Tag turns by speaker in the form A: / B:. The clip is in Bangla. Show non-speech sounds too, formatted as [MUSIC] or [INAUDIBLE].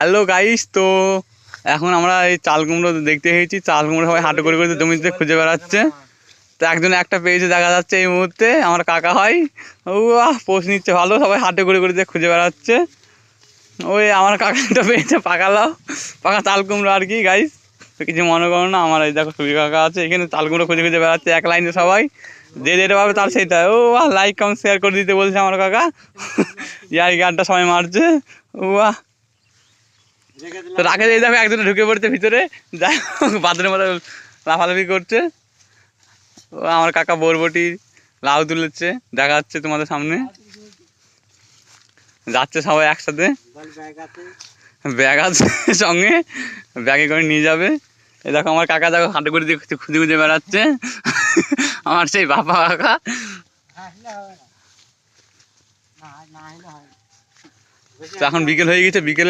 A: হ্যালো গাইস, তো এখন আমরা এই চাল কুমড়ো দেখতে এসেছি। চাল কুমড়ো সবাই হাঁটু করে করে জমিতে খুঁজে বেড়াচ্ছে। তো একজন একটা পেয়েছে দেখা যাচ্ছে এই মুহূর্তে, আমার কাকা হয় ও পোষ নিচ্ছে ভালো, সবাই হাঁটু করে করে দিয়ে খুঁজে বেড়াচ্ছে। ওই আমার কাকাটা পেয়েছে, পাকা লাও পাকা চাল কুমড়ো আর কি, গাইস। তো কিছু মনে করো না, আমার এই দেখো সুবি কাকা আছে, এখানে চাল কুমড়ো খুঁজে খুঁজে বেড়াচ্ছে এক লাইনে সবাই। যে যেটা পাবে তার সেইটা। ও লাইক কমেন্ট শেয়ার করে দিতে বলছে আমার কাকা। [LAUGHS] ইয়ার গানটা সবাই মারছে। ও রাখে এই দেখো একজন ঢুকে পড়ছে ভিতরে, যাই বাথরুমের মধ্যে লাফালাফি করছে। আমার কাকা বরবটি লাউ তুলেছে দেখা যাচ্ছে তোমাদের সামনে। যাচ্ছে সবাই একসাথে। ব্যাগ আছে সঙ্গে, ব্যাগে করে নিয়ে যাবে। এই দেখো আমার কাকা, দেখো হাঁটু করে দিয়ে খুঁজে খুঁজে বেড়াচ্ছে। আমার সেই বাবা কাকা। এখন বিকেল হয়ে গেছে, বিকেলে